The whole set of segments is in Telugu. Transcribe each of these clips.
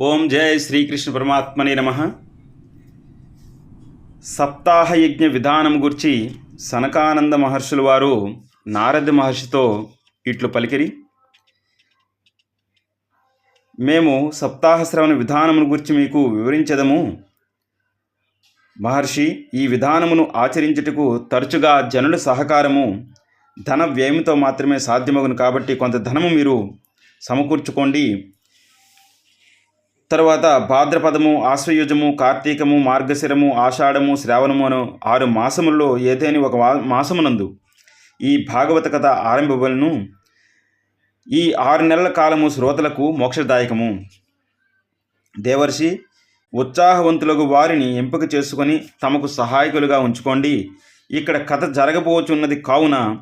ఓం జయ శ్రీకృష్ణ పరమాత్మనే నమ. సప్తాహయజ్ఞ విధానం గురించి సనకానంద మహర్షుల వారు నారద మహర్షితో ఇట్లు పలికిరి. మేము సప్తాహ శ్రవణ విధానమును గురించి మీకు వివరించదము. మహర్షి ఈ విధానమును ఆచరించుటకు తరచుగా జనుల సహకారము ధన వ్యయంతో మాత్రమే సాధ్యమగును కాబట్టి కొంత ధనము మీరు సమకూర్చుకోండి. తర్వాత భాద్రపదము ఆశ్వయుజము కార్తీకము మార్గశిరము ఆషాఢము శ్రావణము అను ఆరు మాసములలో ఏదేని ఒక వా- మాసమునందు ఈ భాగవత కథ ఆరంభవలను ఈ ఆరు నెలల కాలము శ్రోతలకు మోక్షదాయకము. దేవర్షి ఉత్సాహవంతులకు వారిని ఎంపిక చేసుకొని తమకు సహాయకులుగా ఉంచుకోండి. ఇక్కడ కథ జరగబోచున్నది కావున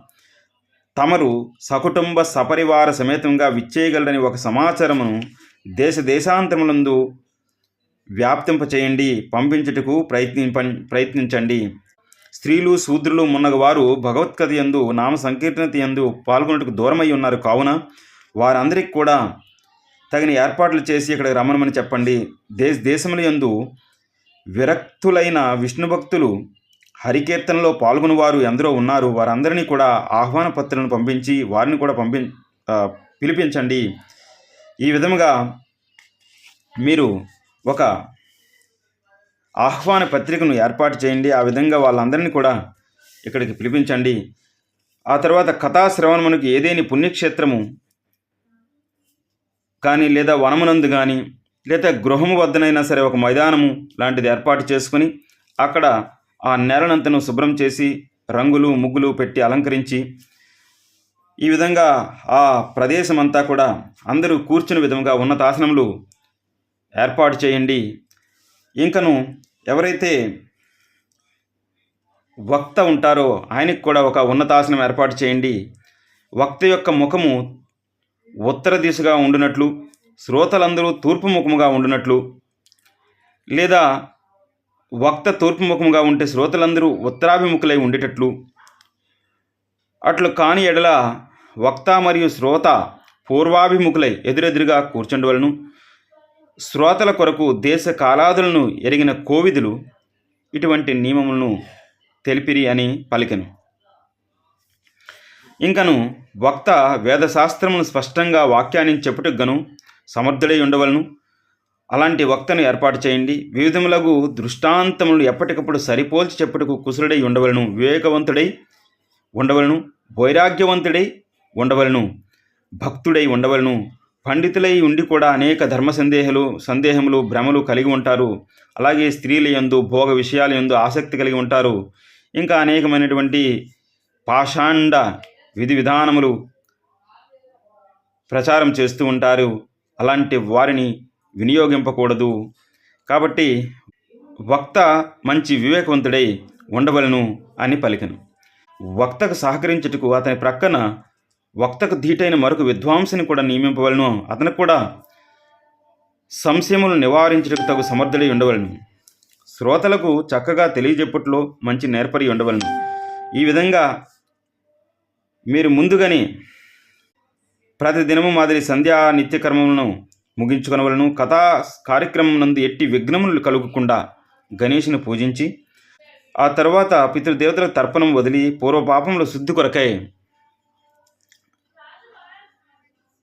తమరు సకుటుంబ సపరివార సమేతంగా విచ్చేయగలరని ఒక సమాచారమును దేశ దేశాంతరములందు వ్యాప్తింపచేయండి పంపించుటకు ప్రయత్నింప ప్రయత్నించండి. స్త్రీలు శూద్రులు మున్నగవారు భగవత్కథ యందు నామ సంకీర్తనత యందు పాల్గొనటకు దూరమై ఉన్నారు కావున వారందరికీ కూడా తగిన ఏర్పాట్లు చేసి ఇక్కడ రమ్మనమని చెప్పండి. దేశ దేశముల యందు విరక్తులైన విష్ణు భక్తులు హరికీర్తనలో పాల్గొని వారు ఎందరో ఉన్నారు. వారందరినీ కూడా ఆహ్వాన పత్రాలను పంపించి వారిని కూడా పంపి పిలిపించండి. ఈ విధముగా మీరు ఒక ఆహ్వాన పత్రికను ఏర్పాటు చేయండి. ఆ విధంగా వాళ్ళందరినీ కూడా ఇక్కడికి పిలిపించండి. ఆ తర్వాత కథాశ్రవణమునకు ఏదేని పుణ్యక్షేత్రము కానీ లేదా వనమునందు కానీ లేదా గృహము వద్దనైనా సరే ఒక మైదానము లాంటిది ఏర్పాటు చేసుకొని అక్కడ ఆ నేలనంతను శుభ్రం చేసి రంగులు ముగ్గులు పెట్టి అలంకరించి ఈ విధంగా ఆ ప్రదేశం అంతా కూడా అందరూ కూర్చుని విధంగా ఉన్నతాసనములు ఏర్పాటు చేయండి. ఇంకను ఎవరైతే వక్త ఉంటారో ఆయనకు కూడా ఒక ఉన్నతాసనం ఏర్పాటు చేయండి. వక్త యొక్క ముఖము ఉత్తర దిశగా ఉండునట్లు శ్రోతలందరూ తూర్పు ముఖముగా ఉండునట్లు లేదా వక్త తూర్పు ముఖముగా ఉంటే శ్రోతలందరూ ఉత్తరాభిముఖులై ఉండేటట్లు అట్లు కాని ఎడల వక్త మరియు శ్రోత పూర్వాభిముఖులై ఎదురెదురుగా కూర్చుండవలను. శ్రోతల కొరకు దేశ కాలాదులను ఎరిగిన కోవిదులు ఇటువంటి నియమములను తెలిపిరి అని పలికెను. ఇంకను వక్త వేదశాస్త్రమును స్పష్టంగా వాక్యాన్ని చెప్పుటకు గను సమర్థుడై ఉండవలను. అలాంటి వక్తను ఏర్పాటు చేయండి. వివిధములగు దృష్టాంతములు ఎప్పటికప్పుడు సరిపోల్చి చెప్పుటకు కుశలుడై ఉండవలను. వివేకవంతుడై ఉండవలను. వైరాగ్యవంతుడై ఉండవలను భక్తుడై ఉండవలను పండితులై ఉండి కూడా అనేక ధర్మ సందేహాలు సందేహములు భ్రమలు కలిగి ఉంటారు. అలాగే స్త్రీల యందు భోగ విషయాల యందు ఆసక్తి కలిగి ఉంటారు. ఇంకా అనేకమైనటువంటి పాషాండ విధి విధానములు ప్రచారం చేస్తూ ఉంటారు. అలాంటి వారిని వినియోగింపకూడదు. కాబట్టి వక్త మంచి వివేకవంతుడై ఉండవలను అని పలికను. వక్తకు సహకరించుటకు అతని ప్రక్కన వక్తకు ధీటైన మరొక విద్వాంసుని కూడా నియమింపవలను. అతను కూడా సంశయములు నివారించుటకు తగు సమర్థుడై ఉండవలను. శ్రోతలకు చక్కగా తెలియజెప్పట్లో మంచి నేర్పరి ఉండవలను. ఈ విధంగా మీరు ముందుగానే ప్రతి దినము మాదిరి సంధ్యా నిత్యకర్మములను ముగించుకొనవలను. కథా కార్యక్రమం నందు ఎట్టి విఘ్నములు కలుగకుండా గణేషుని పూజించి ఆ తర్వాత పితృదేవతలకు తర్పణం వదిలి పూర్వపాపంలో శుద్ధి కొరకై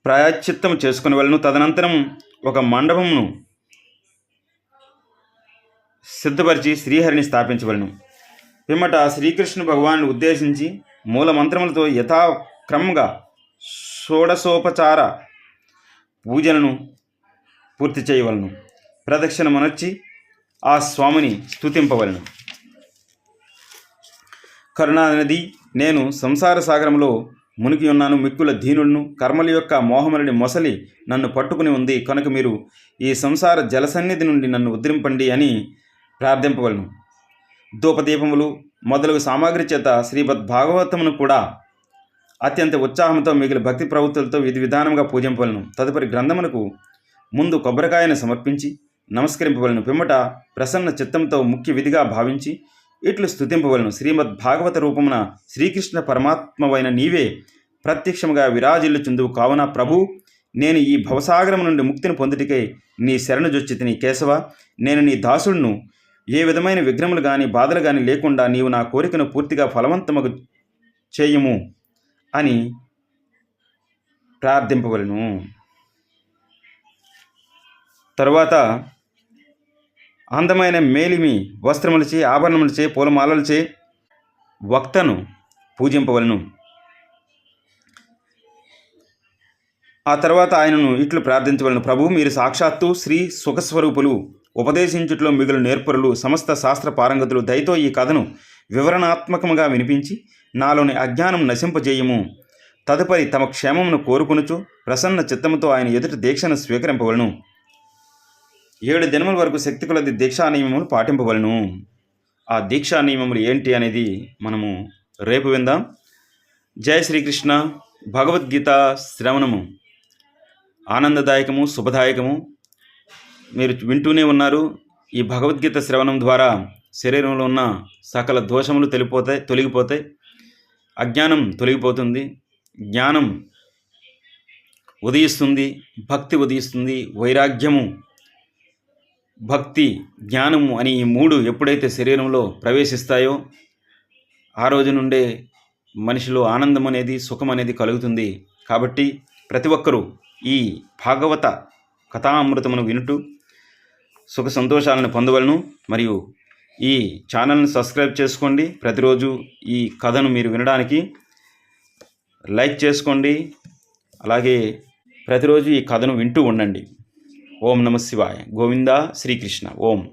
ప్రాయశ్చిత్తం చేసుకుని వెళ్ళను. తదనంతరం ఒక మండపమును సిద్ధపరిచి శ్రీహరిని స్థాపించవలను. పిమ్మట శ్రీకృష్ణ భగవాను ఉద్దేశించి మూల మంత్రములతో యథాక్రమంగా షోడశోపచార పూజలను పూర్తి చేయవలను. ప్రదక్షిణ మనొచ్చి ఆ స్వామిని స్థుతింపవలను కరుణానది నేను సంసార సాగరంలో మునిగి ఉన్నాను మిక్కుల దీనులను కర్మల యొక్క మోహములని మొసలి నన్ను పట్టుకుని ఉంది. కనుక మీరు ఈ సంసార జలసన్నిధి నుండి నన్ను ఉద్రింపండి అని ప్రార్థింపవలను. ధూపదీపములు మొదలగు సామాగ్రి చేత శ్రీమద్ భాగవతమును కూడా అత్యంత ఉత్సాహంతో మిగిలిన భక్తి ప్రవృత్తులతో విధి విధానంగా పూజింపవలను. తదుపరి గ్రంథమునకు ముందు కొబ్బరికాయను సమర్పించి నమస్కరింపవలను. పిమ్మట ప్రసన్న చిత్తంతో ముఖ్య విధిగా భావించి ఇట్లు స్థుతింపవలను శ్రీమద్ భాగవత రూపమున శ్రీకృష్ణ పరమాత్మవైన నీవే ప్రత్యక్షముగా విరాజిల్లుచుందువు కావున ప్రభు నేను ఈ భవసాగరం నుండి ముక్తిని పొందుటికై నీ శరణు నీ కేశవ నేను నీ దాసుడును. ఏ విధమైన విఘ్నములు కానీ బాధలు కానీ లేకుండా నీవు నా కోరికను పూర్తిగా ఫలవంతమగు చేయము అని ప్రార్థింపవలను. తరువాత అందమైన మేలిమి వస్త్రములచే ఆభరణములచే పూలమాలలచే వక్తను పూజింపవలను. ఆ తర్వాత ఆయనను ఇట్లు ప్రార్థించవలను. ప్రభు మీరు సాక్షాత్తు శ్రీ సుఖస్వరూపులు. ఉపదేశించుట్లో మిగులు నేర్పరులు. సమస్త శాస్త్ర పారంగతులు దయతో ఈ కథను వివరణాత్మకముగా వినిపించి నాలోని అజ్ఞానం నశింపజేయము. తదుపరి తమ క్షేమమును కోరుకునుచు ప్రసన్న చిత్తముతో ఆయన ఎదుటి దీక్షను స్వీకరింపవలను. ఏడు దినముల వరకు శక్తి కొలది దీక్షా నియమములు పాటింపవలను. ఆ దీక్షా నియమములు ఏంటి అనేది మనము రేపు విందాం. జయ శ్రీకృష్ణ. భగవద్గీత శ్రవణము. ఆనందదాయకము శుభదాయకము. మీరు వింటూనే ఉన్నారు. ఈ భగవద్గీత శ్రవణం ద్వారా శరీరంలో ఉన్న సకల దోషములు తెలిపోతాయి తొలగిపోతాయి అజ్ఞానం తొలగిపోతుంది. జ్ఞానం ఉదయిస్తుంది భక్తి ఉదయిస్తుంది వైరాగ్యము భక్తి జ్ఞానము అని ఈ మూడు ఎప్పుడైతే శరీరంలో ప్రవేశిస్తాయో ఆ రోజు నుండే మనిషిలో ఆనందం అనేది సుఖం అనేది కలుగుతుంది. కాబట్టి ప్రతి ఒక్కరూ ఈ భాగవత కథామృతమును వినుటూ సుఖ సంతోషాలను పొందవలను మరియు ఈ ఛానల్ని సబ్స్క్రైబ్ చేసుకోండి. ప్రతిరోజు ఈ కథను మీరు వినడానికి లైక్ చేసుకోండి. అలాగే ప్రతిరోజు ఈ కథను వింటూ ఉండండి. ఓం నమ శివాయ. గోవింద శ్రీకృష్ణ. ఓం.